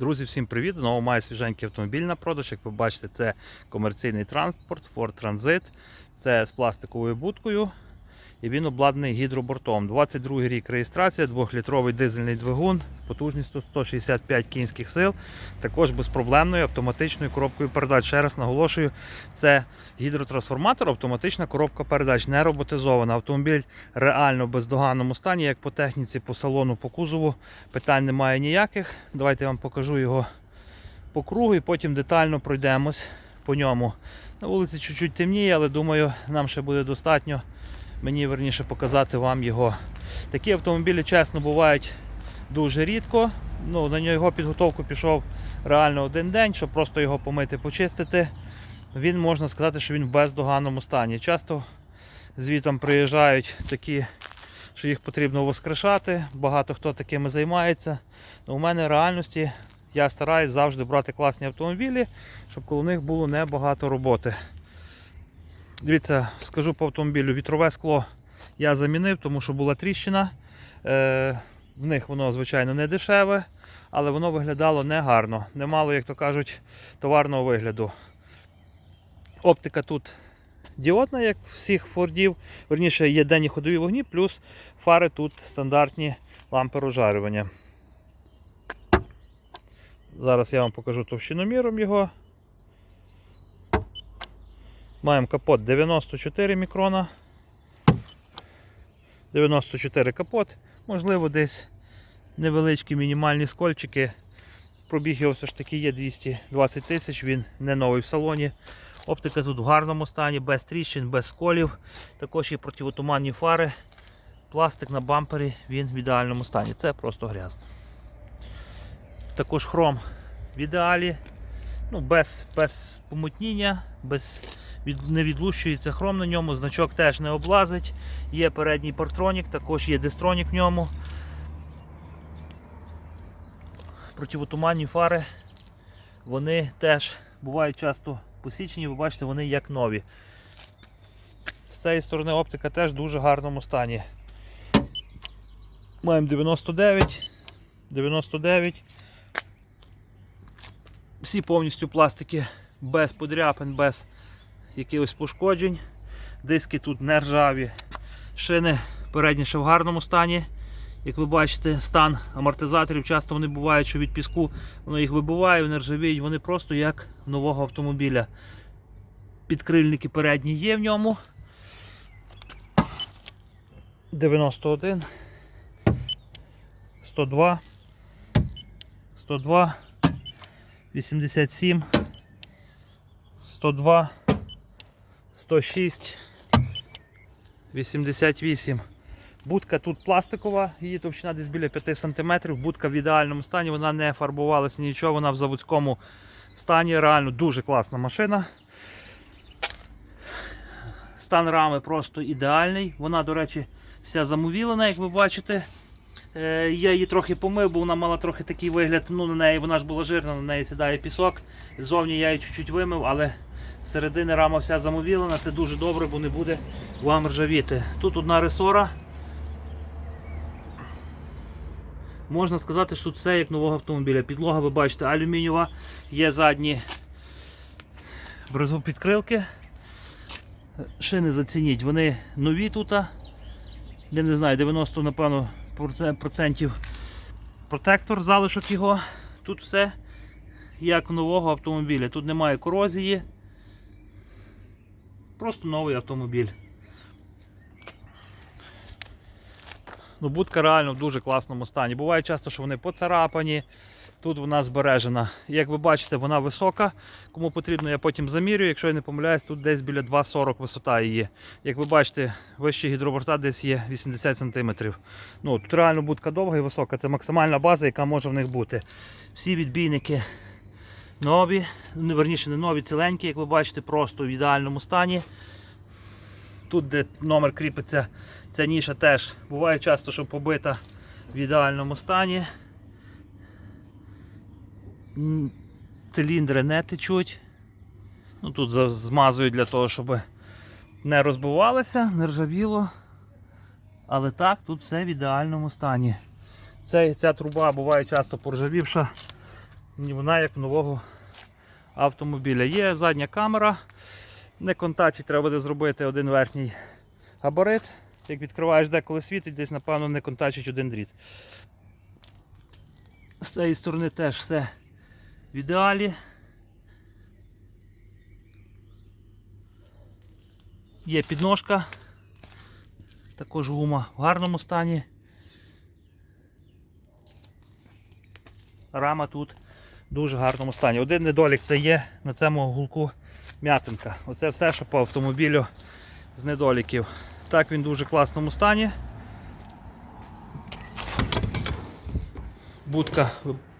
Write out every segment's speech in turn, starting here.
Друзі, всім привіт! Знову маю свіженький автомобіль на продаж. Як ви бачите, це комерційний транспорт Ford Transit. Це з пластиковою будкою. І він обладнаний гідробортом. 22 рік реєстрація, 2-літровий дизельний двигун, потужністю 165 кінських сил, також безпроблемною автоматичною коробкою передач. Ще раз наголошую, це гідротрансформатор, автоматична коробка передач, не роботизована. Автомобіль реально в бездоганному стані, як по техніці, по салону, по кузову. Питань немає ніяких. Давайте я вам покажу його по кругу і потім детально пройдемось по ньому. На вулиці чуть-чуть темніє, але думаю, нам ще буде достатньо мені верніше показати вам його. Такі автомобілі, чесно, бувають дуже рідко. Ну, На його підготовку пішов реально один день, щоб просто його помити, почистити. Він можна сказати, що він в бездоганному стані. Часто звітом приїжджають такі, що їх потрібно воскрешати. Багато хто такими займається. Ну, У мене в реальності я стараюсь завжди брати класні автомобілі, щоб коло них було небагато роботи. Дивіться, скажу по автомобілю, вітрове скло я замінив, тому що була тріщина. Е, в них воно, звичайно, не дешеве, але воно виглядало негарно. Не мало, як то кажуть, товарного вигляду. Оптика тут діодна, як всіх фордів. Верніше є денні ходові вогні, плюс фари тут стандартні лампи розжарювання. Зараз я вам покажу товщиноміром його. Маємо капот 94 мікрона. 94 капот. Можливо, десь невеличкі мінімальні скольчики. Пробіг його все ж таки є 220 тисяч, він не новий в салоні. Оптика тут в гарному стані, без тріщин, без сколів. Також є противотуманні фари. Пластик на бампері він в ідеальному стані. Це просто грязно. Також хром в ідеалі. Ну, без, без помутніння, без від, не відлущується хром на ньому, значок теж не облазить. Є передній партронік, також є дистронік в ньому. Противотуманні фари, вони теж бувають часто посічені, ви бачите, вони як нові. З цієї сторони оптика теж в дуже гарному стані. Маємо 99, 99. Всі повністю пластики без подряпин, без якихось пошкоджень. Диски тут не ржаві. Шини передні ще в гарному стані. Як ви бачите, стан амортизаторів часто вони бувають, що від піску воно їх вибиває, вони ржавіють, вони просто як нового автомобіля. Підкрильники передні є в ньому. 91, 102, 102, 87, 102, 106, 88. Будка тут пластикова, її товщина десь біля 5 см. Будка в ідеальному стані, вона не фарбувалася нічого, вона в заводському стані. Реально дуже класна машина. Стан рами просто ідеальний. Вона, до речі, вся замовілена, як ви бачите. Е, Я її трохи помив, бо вона мала трохи такий вигляд. Ну, на неї вона ж була жирна, на неї сідає пісок. Ззовні я її чуть-чуть вимив, але середини рама вся замовілена. Це дуже добре, бо не буде вам ржавіти. Тут одна ресора. Можна сказати, що тут все як нового автомобіля. Підлога, ви бачите, алюмінієва, є задні брезопідкрилки. Шини зацініть, вони нові тут. Я не знаю, 90, напевно, протектор, залишок його. Тут все як нового автомобіля. Тут немає корозії. Просто новий автомобіль. Ну, будка реально в дуже класному стані. Буває часто, що вони поцарапані. Тут вона збережена. Як ви бачите, вона висока. Кому потрібно, я потім замірюю. Якщо я не помиляюсь, тут десь біля 2,40 висота її. Як ви бачите, вище гідроборта десь є 80 см. Ну, тут реально будка довга і висока. Це максимальна база, яка може в них бути. Всі відбійники нові, ну, верніше не нові, ціленькі, як ви бачите, просто в ідеальному стані. Тут, де номер кріпиться, ця ніша теж буває часто, що побита в ідеальному стані. Циліндри не течуть. Ну, тут змазують для того, щоб не розбивалося, не ржавіло. Але так, тут все в ідеальному стані. Ця, ця труба буває часто поржавівша. Вона як нового автомобіля. Є задня камера, не контачить, треба буде зробити один верхній габарит. Як відкриваєш деколи світить, десь, напевно, не контачить один дріт. З цієї сторони теж все в ідеалі. Є підножка, також гума в гарному стані. Рама тут в дуже гарному стані. Один недолік це є на цьому гулку м'ятинка. Оце все, що по автомобілю з недоліків. Так він в дуже класному стані. Будка,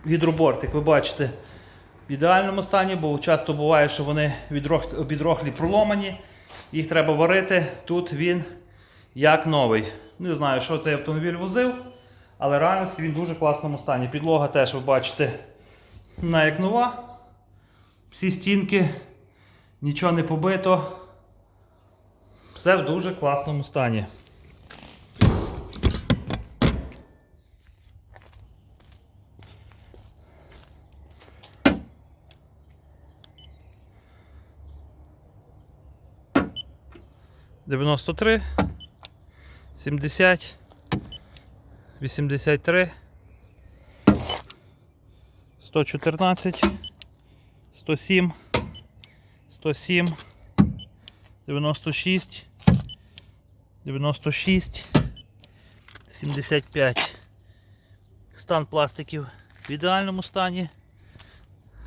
гідроборт, як ви бачите, в ідеальному стані, бо часто буває, що вони підрохлі проломані. Їх треба варити. Тут він як новий. Не знаю, що цей автомобіль возив, але реальності він в дуже класному стані. Підлога теж ви бачите вона як нова. Всі стінки, нічого не побито. Все в дуже класному стані. 93, 70, 83, 114, 107, 107, 96, 96, 75. Стан пластиків в ідеальному стані.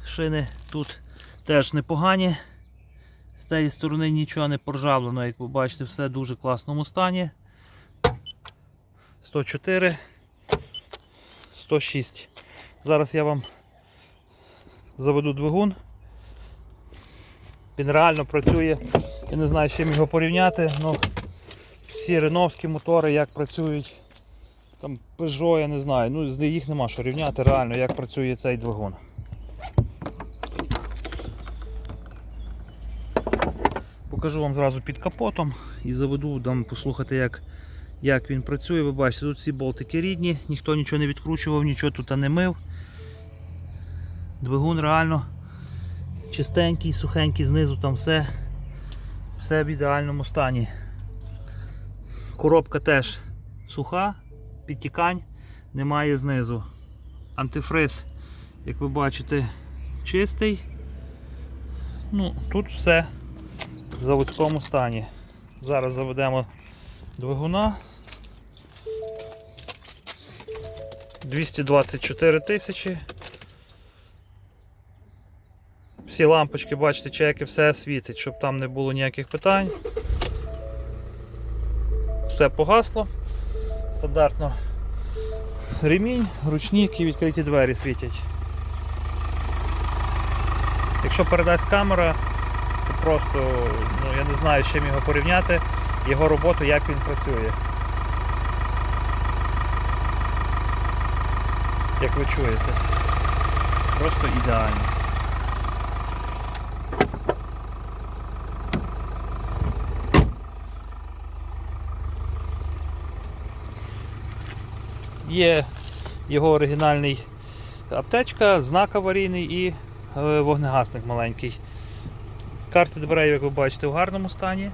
Шини тут теж непогані. З цієї сторони нічого не поржавлено, як ви бачите, все в дуже класному стані. 104, 106. Зараз я вам заведу двигун. Він реально працює. Я не знаю, з чим його порівняти. Ну, всі реновські мотори, як працюють. Там Peugeot, я не знаю. Ну, їх нема що рівняти реально, як працює цей двигун. Покажу вам зразу під капотом і заведу, дам послухати, як, як він працює. Ви бачите, тут всі болтики рідні, ніхто нічого не відкручував, нічого тут не мив. Двигун реально чистенький, сухенький, знизу там все, все в ідеальному стані. Коробка теж суха, підтікань немає знизу. Антифриз, як ви бачите, чистий. Ну, тут все в заводському стані. Зараз заведемо двигуна. 224 тисячі. Всі лампочки, бачите, чеки, все світить, щоб там не було ніяких питань. Все погасло. Стандартно ремінь, ручник і відкриті двері світять. Якщо передасть камера, просто, ну я не знаю, з чим його порівняти, його роботу, як він працює. Як ви чуєте. Просто ідеально. Є його оригінальний аптечка, знак аварійний і е, вогнегасник маленький. Карти дверей, як ви бачите, в гарному стані.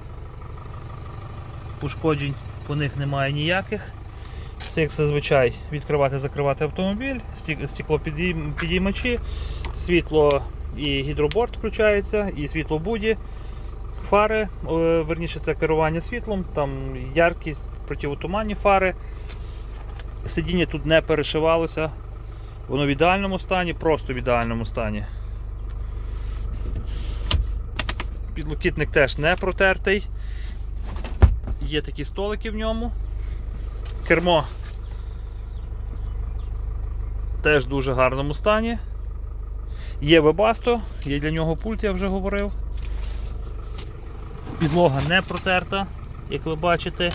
Пошкоджень по них немає ніяких. Це як зазвичай відкривати закривати автомобіль, сті- стеклопідіймачі, світло і гідроборд включається, і світло буді, фари, е, верніше це керування світлом, там яркість, противотуманні фари. Сидіння тут не перешивалося, воно в ідеальному стані, просто в ідеальному стані. Підлокітник теж не протертий. Є такі столики в ньому. Кермо теж в дуже гарному стані. Є вебасто, є для нього пульт, я вже говорив. Підлога не протерта, як ви бачите.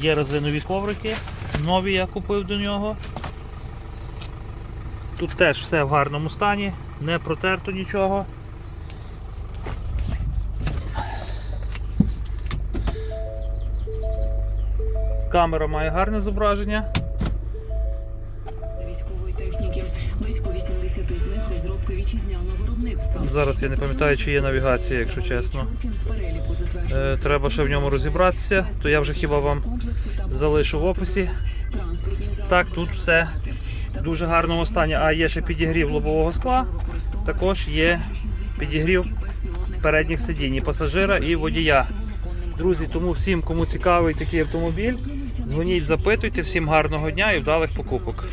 Є резинові коврики, нові я купив до нього. Тут теж все в гарному стані, не протерто нічого. Камера має гарне зображення. військової техніки. Близько 80 з них розроблені. Зараз я не пам'ятаю, чи є навігація, якщо чесно. Е, треба ще в ньому розібратися, то я вже хіба вам залишу в описі. Так, тут все в дуже гарному стані. А є ще підігрів лобового скла, також є підігрів передніх сидінь і пасажира і водія. Друзі, тому всім, кому цікавий такий автомобіль, дзвоніть, запитуйте, всім гарного дня і вдалих покупок.